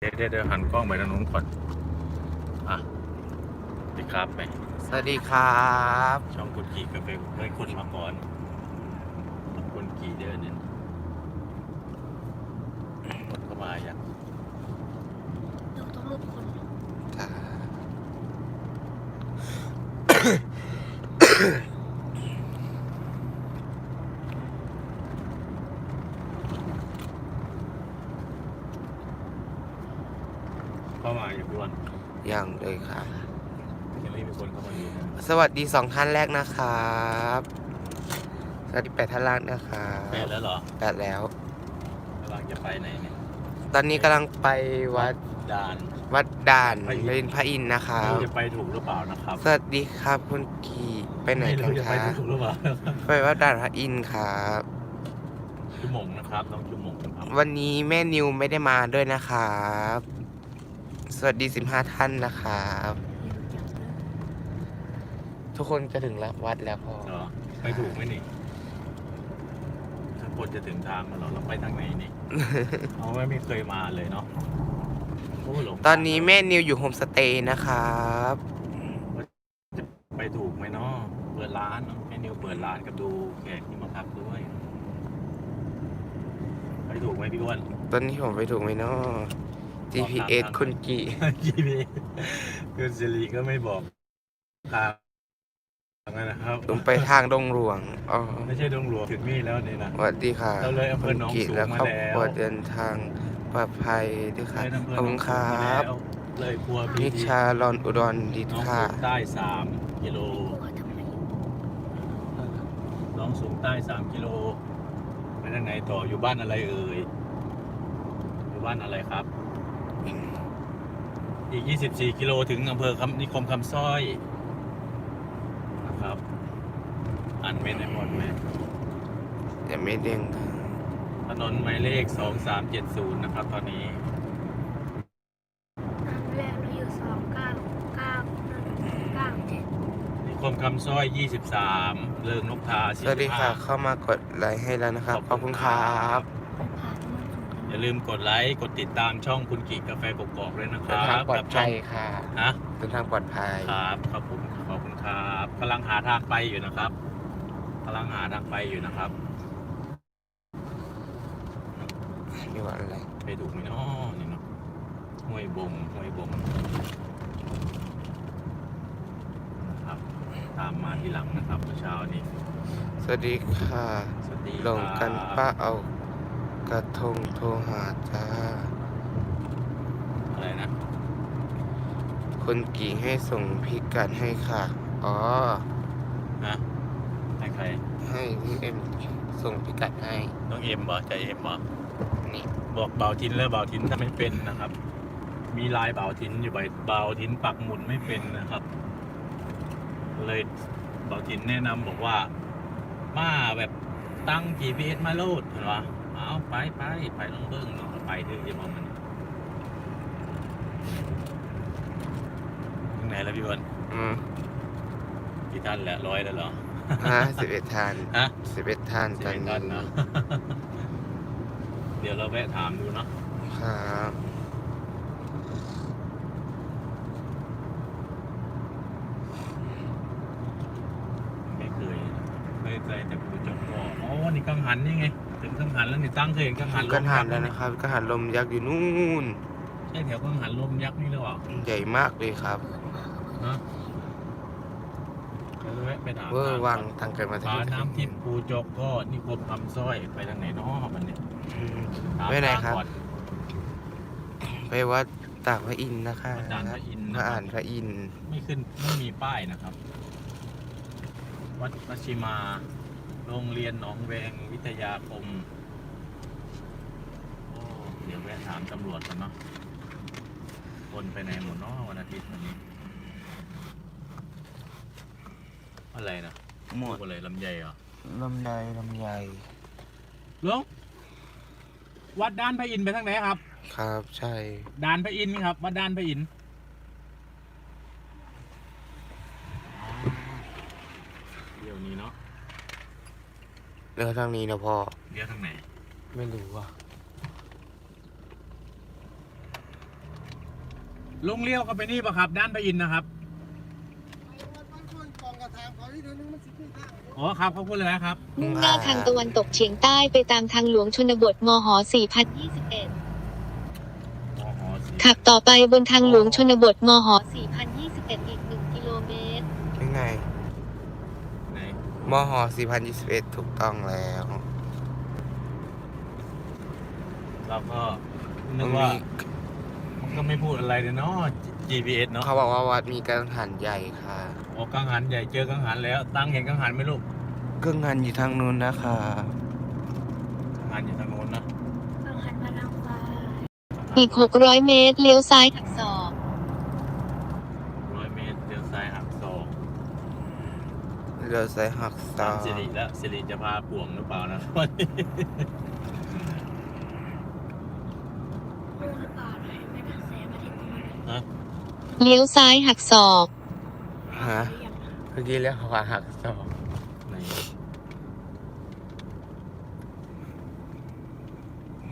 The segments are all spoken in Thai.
เดี๋ยวเดี๋ยวเดี๋ยวหันกล้องไปทางนู้นก่อน อะสวัสดีครับไปสวัสดีครับช่องคุณกี่กาแฟเคยคนมาก่อนคนกี่เดือนเนี่ยคนเข้ามาอย่างเราต้องรูปคน เข้ามาอย่างด่วนยังเลยค่ะ ยังไม่มีคนเข้ามาอยู่นะสวัสดีสองท่านแรกนะครับ สวัสดีแปดท่านแรกนะครับแปดแล้วเหรอแปดแล้ว กำลังจะไปไหนเนี่ยตอนนี้กำลังไปวัดด่าน วัดด่านพระอินทร์ เรนพระอินทร์นะครับไม่รู้จะไปถูกหรือเปล่านะครับสวัสดีครับคุณกีไปไหนไม่กันรู้จะคไปรับถูกหรือเปล่าไปวัดด่านพระอินทร์ครับชั่วโมงนะครับต้องชั่วโมงนะครับวันนี้แม่นิวไม่ได้มาด้วยนะครับ สวัสดีสิบห้าท่านนะครับ ทุกคนจะถึงแล้ววัดแล้วพอเหรอไปถูกไหมนี่ถ้าคนจะถึงทางแล้วเหรอเราไปทางไหนนี่ เอาไว้ไม่เคยมาเลยเนาะโอ้หลงตอนนี้แม่นิวอยู่โฮมสเตย์นะครับจะไปถูกไหมเนาะเปิดร้านเนาะแม่นิวเปิดร้านกับดูแขกที่มาพักด้วย ไปถูกไหมพี่อ้วนตอนนี้ผมไปถูกไหมเนาะ GPS คุณกียี่พีคุณสิริก็ไม่บอกทางนะครับลงไปทางดงหลวงอ๋อไม่ใช่ดงหลวงถึงนี่แล้วนี่นะสวัสดีค่ะเราเลยอำเภคุอณหนองกีสูงและครอบมาแล้วครัวเดินทางปลอดภัยด้วยค่ะเลยอำเภขอบคุณครับเลยครัวนิชาลอนอุดรดิตน้องค่ะสูงใต้สามกิโลพวกเขาทำไมน้องสูงใต้สามกิโลไปทางไหนต่ออยู่บ้านอะไรเอ่ยอยู่บ้านอะไรครับ อีก 24 กิโลถึงอำเภอคำนิคมคำสร้อยนะครับ อ่านเมนในหมดไหมยังไม่เด้งถนนหมายเลข 2370 นะครับ ตอนนี้น้ำแรกเราอยู่สองเก้าเก้าหนึ่งเก้าเจ็ดนิคมคำสร้อย 23 เริงนกทาสวัสดีค่ะเข้ามากดไลค์ให้แล้วนะครับ ขอบคุณครับ ไปผ่านมันสูง อย่าลืมกดไลค์ กดติดตามช่องคุณกิกกาแฟกกอกด้วยนะคเดินรัทางบปลอกัดช่ภัองยค่ะฮะเดินทางปลอดภัย ครับขอบคุณขอบคุณครับกำลังหาทางไปอยู่นะครับกำลังหาทางไปอยู่นะครับนี่ว่าอะไร ไปถูกไหมเนาะนี่เนาะห้วยบงห้วยบงนะครับ ตามมาทีหลังนะครับเมื่อเช้านี้สวัสดีค่ะ สวัสดีลงกันครับ ป้าเอา กระทงโทรหาจ้า อะไรนะ คนกี่ให้ส่งพิกัดให้ค่ะ อ๋อ ฮะให้ใคร ให้พี่เอ็มส่งพิกัดให้ น้องเอ็มเหรอใจเอ็มเหรอนี่ บอกเบาทินแล้วเบาทินถ้าไม่เป็นนะครับ มีลายเบาทินอยู่ใบเบาทินปักหมุดไม่เป็นนะครับ เลยเบาทินแนะนำบอกว่า มาแบบตั้ง GPS มาโลดเห็นปะเอา ไปไปไปลองเบิ้งเนาะไปเถอะอย่ามองมันถึงไหนแล้วพี่วันอืมกี่ท่านแล้วร้อยแล้วเหรอฮะสิบเอ็ดทานฮะสิบเอ็ดทานสิบตอนเอ็ดนี้ท่านนะเดี๋ยวเราแวะถามดูเนาะ ครับ ไม่เคย เคยใจแต่ปูจกบ่ออ๋อนี่กังหันนี่ไง ถึงกังหันแล้วนี่ตั้งเคยเห็นกังหันลมก็ทานยัแล้วกษ์นะครับก็หันลมยักษ์อยู่นู่นใช่แถวกังหันลมยักษ์นี่หรือเปล่าใหญ่มากเลยครับฮะเดี๋ยวแวะไปถามเวอร์ทางวังก่อนทางเกิดมาผาน้ำทิพย์ปูจกก็นิคมคำสร้อยไปทางไหนเนาะมันเนี่ยอืมถามไปไหนครับทางก่อนไปวัดตากพระอินทร์นะคะวัดด่านพระอินทร์พนะครับระอ่านพระอินทร์ไม่ขึ้นไม่มีป้ายนะครับ วัดมัชชิมา โรงเรียนหนองแวงวิทยาคม โอ้ เดี๋ยวแวะถามตำรวจกันเนาะ คนไปไหนหมดเนาะวันอาทิตย์วันนี้ อะไรนะหมดลูกอะไรลำไยเหรอลำไยลำไยลุงวัดด้านพระอินทร์ไปทางไหนครับ ครับ ใช่ดานพระอินทร์ครับ วัดด้านพระอินทร์เดี๋ยวนี้เนาะ เรือทางนี้นะพ่อเดี๋ยวทางไหนไม่รู้ว่ะลุงเลี้ยวก็ไปนี่ปะครับ ด้านพระอินทร์นะครับ อ๋อครับขอบคุณเลยนะครับ มุ่งหน้าทางตะวันตกเฉียงใต้ไปตามทางหลวงชนบทมห4021อ๋ออ๋อสิขับต่อไปบนทางหลวงชนบทมห4021 อีก 1 กิโลเมตร ยังไง ไหน มห4021 ถูกต้องแล้ว เราก็นึมักนว่ามีมันก็ไม่พูดอะไรเลยเนาะ GPS เนาะเขาบอกว่าวัดมีกังหันใหญ่ค่ะออกกังหันใหญ่เจอกังหันแล้ว ตั้งเห็นกังหันไหมลูกกังหันอยู่ทางนู้นนะคะกังหันอยู่ทางโน้นนะต้องหันมาทางฟ้าอีก 600 เมตร เลี้ยวซ้ายหักศอก ร้อยเมตรเลี้ยวซ้ายหักศอก เรือซ้ายหักซตาอมสิริแล้วสิริจะพาป่วงหรือเปล่านะลูกหรือเปล่าไหนไม่ได้แสงอาทิตย์ตรงนั้นเลี้ยวซ้ายหักศอกฮะหรือยังเมื่อกี้เรียกว่าหักซอกไหน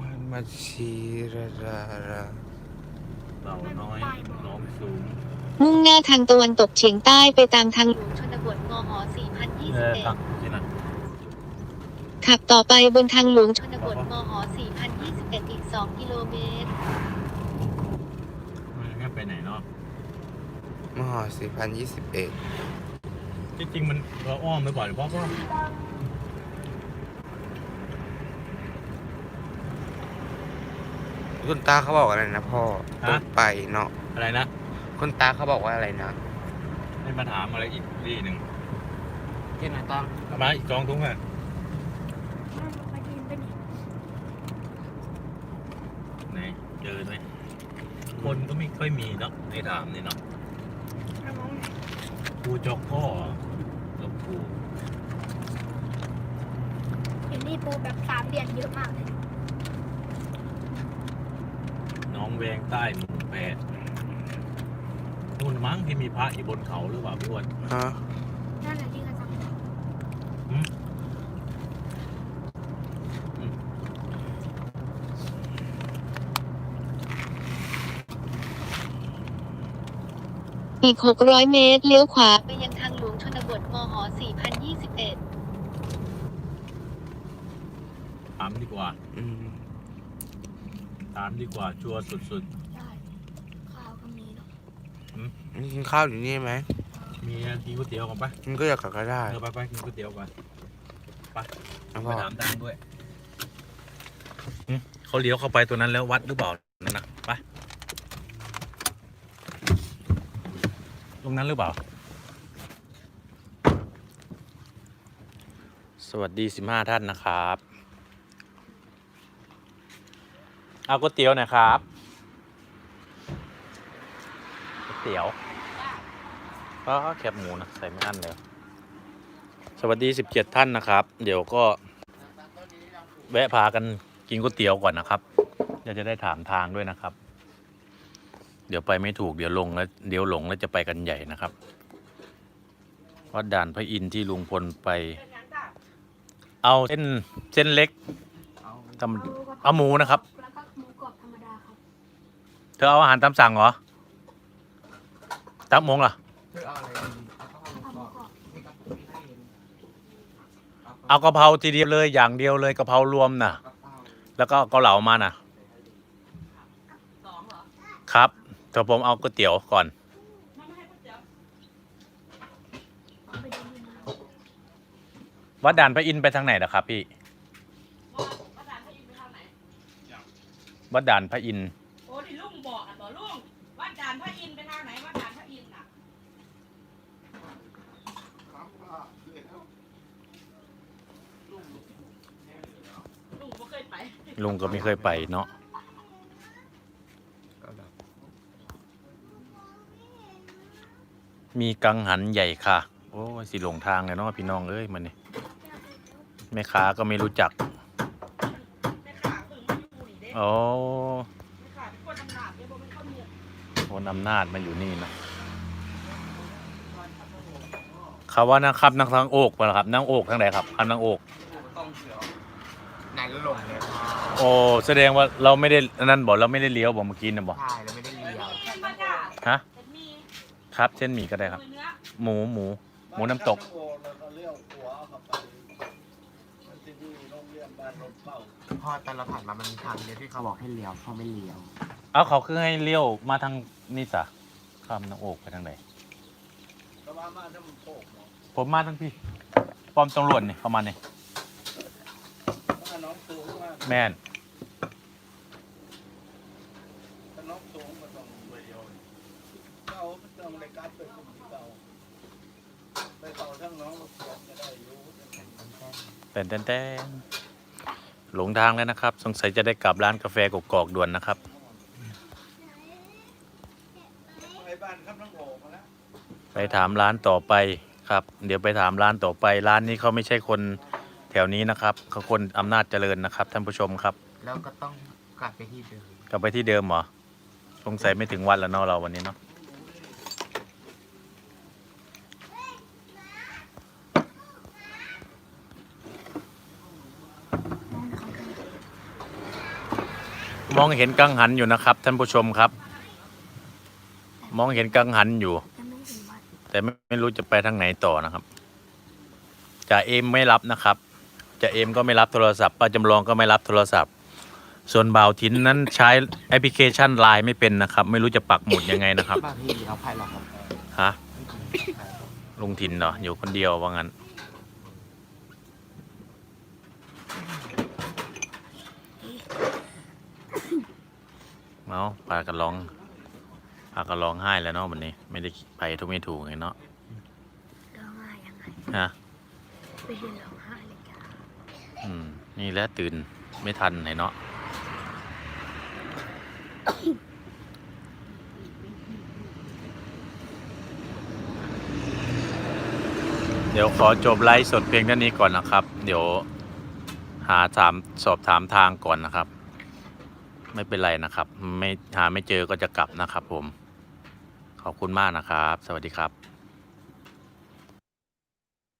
มันมาชีระระระเราน้อยน้องสูง มุ่งหน้าทางตะวันตกเฉียงใต้ไปตามทางหลวงชน บทมหเออตัก4021ขับต่อไปบนทางหลวงชนบทมหอ4021 อีก 2 กิโลเมตร มันแค่ไปไหนเนาะมหอ4021 ที่จริงมันเราอ้อมหรือเปล่าหรือเพราะว่าคุณตาเขาบอกอะไรนะพ่อรงไปเนาะ อะไรนะ คุณตาเขาบอกว่าอะไรนะ ให้มาถามอะไรอีกทีหนึ่งที่ไหนตั้งเอามาอีกสองถุงอะนั่นไปกินไปนี่ไหนเจอไหมคนก็ไม่ค่อยมีเนาะในถามนี่เนาะน้องไหนครูจอกพ่อกับครูเห็นนี่ปูแบบสามเดือนเยอะมากเลยน้องแวงใต้หมู่แปด นู่นมั้งที่มีพระอยู่บนเขาหรือเปล่าพี่อ้วนฮะนั่นแหละที่กระซังอีก 600 เมตร เลี้ยวขวา ไปยังทางหลวงชนบทมห4021 ถามดีกว่าอืม ถามดีกว่าชัวร์สุด ได้ข้าวก็มีเนาะ นี่กินข้าวอยู่นี่ไหมๆมีกินก๋วยเตี๋ยวกันปะมันก็อยากกลับก็ได้เออไปไปกินก๋วยเตี๋ยวกันนะไปพ่อถามตังค์ด้วยหึเขาเลี้ยวเข้าไปตัวนั้นแล้ววัดหรือเปล่านั่นนะไปตรงนั้นหรือเปล่า สวัสดีสิบห้าท่านนะครับ เอาก๋วยเตี๋ยวหน่อยครับก๋วย เตี๋ยวก็แคบหมูนะใส่ไม่อั้นเลยสวัสดี 17 ท่านนะครับ เดี๋ยวก็ แวะพากันกินก๋วยเตี๋ยวก่อนนะครับเดี๋ยวจะได้ถามทางด้วยนะครับ เดี๋ยวไปไม่ถูกเดี๋ยวลงแล้วเดี๋ยวหลงแล้วจะไปกันใหญ่นะครับวัดด่านพระอินทร์ที่ลุงพลไป เอาเส้นเส้นเล็กทำเอาหมูนะครับแล้วก็หมูกรอบธรรมดาครับเธอเอาอาหารตามสั่งเหรอ ตามมงล่ะเอาหมูกรอเอากะเพราทีเดียวเลยอย่างเดียวเลยกะเพรารวมน่ะ แล้วก็เกาเหลามาน่ะ ครับแต่ผมเอาก๋วยเตี๋ยวก่อน วัดด่านพระอินทร์ไปทางไหนล่ะครับ พี่ วัดด่านพระอินทร์ โอ้ที่ลุงบอกอะต่อลุงวัดด่านพระอินทร์ไปทางไหนวัดด่านพระอินทร์น่ะลุงบ่เคยไป ลุงก็ไม่เคยไปเนาะมีกังหันใหญ่ค่ะ โอ้ยสิหลงทางเลยเนาะพี่น้องเอ้ยมันนี่แม่ค้าก็ไม่รู้จักแม่ขาเพิ่งมาอยู่นี่เด้โอ้แม่ขาเป็นคนอำนาจเด้บ่เป็นคนเมียคนอำนาจมาอยู่นี่นะเขาว่านะครับนางทางโอกปะล่ะครับนางโอกทางไหนครับอันนางโอกนั่นหลงเลยค่ะโอ้แสดงว่าเราไม่ได้อันนั่นบอกเราไม่ได้เลี้ยวบอกเมื่อกี้นะบอกใช่แล้วไม่ได้เลี้ยวเส้นมาจ้าฮะเป็นมีครับเส้นหมี่ก็ได้ครับมือเนื้อหมูหมู หมูน้ำตกพอตอนเราผ่านมามันมีทางเดียวที่เขาบอกให้เลี้ยวเขาไม่เลี้ยวเอาเขาคือให้เลี้ยวมาทางนี่สะข้ามน้ำโอกไปทางไหนผมมาทางพี่ป้อมตำรวจนี่ประมาณนี้แม่น เป็นแต้นแต้นหลงทางแล้วนะครับ สงสัยจะได้กลับร้านกาแฟกกอกด่วนนะครับไปถามร้านต่อไปครับ เดี๋ยวไปถามร้านต่อไปร้านนี้เขาไม่ใช่คนแถวนี้นะครับเขาคนอำนาจเจริญนะครับ ท่านผู้ชมครับแล้วก็ต้องกลับไปที่เดิมกลับไปที่เดิมเหรอสงสัยไม่ถึงวันแล้วเนาะเราวันนี้เนาะ มองเห็นกังหันอยู่นะครับ ท่านผู้ชมครับ มองเห็นกังหันอยู่ยังไม่ถึงวัดแต่ไม่ไม่รู้จะไปทางไหนต่อนะครับจ่าเอมไม่รับนะครับจ่าเอมก็ไม่รับโทรศัพท์ป้าจำลองก็ไม่รับโทรศัพท์ ส่วนบ่าวทินนั้นใช้แอปพลิเคชันไลน์ไม่เป็นนะครับ ไม่รู้จะปักหมุดยังไงนะครับบางทีเอาไพ่เราครับฮะลุงทินเนาะอยู่คนเดียวว่างั้น เมาพากันร้องพากันร้องไห้แล้วเนาะวันนี้ ไม่ได้ไปทุกไม่ถูกไงเนาะร้องไห้ยังไงฮะไม่ได้ร้องไห้เลยจ้าอืมนี่แหล้วตื่นไม่ทันไหนเนาะเดี๋ยวขอจบไลฟ์สดเพียงเท่านี้ก่อนนะครับ เดี๋ยวหาถามสอบถามทางก่อนนะครับ ไม่เป็นไรนะครับ ไม่หาไม่เจอก็จะกลับนะครับผม ขอบคุณมากนะครับ สวัสดีครับ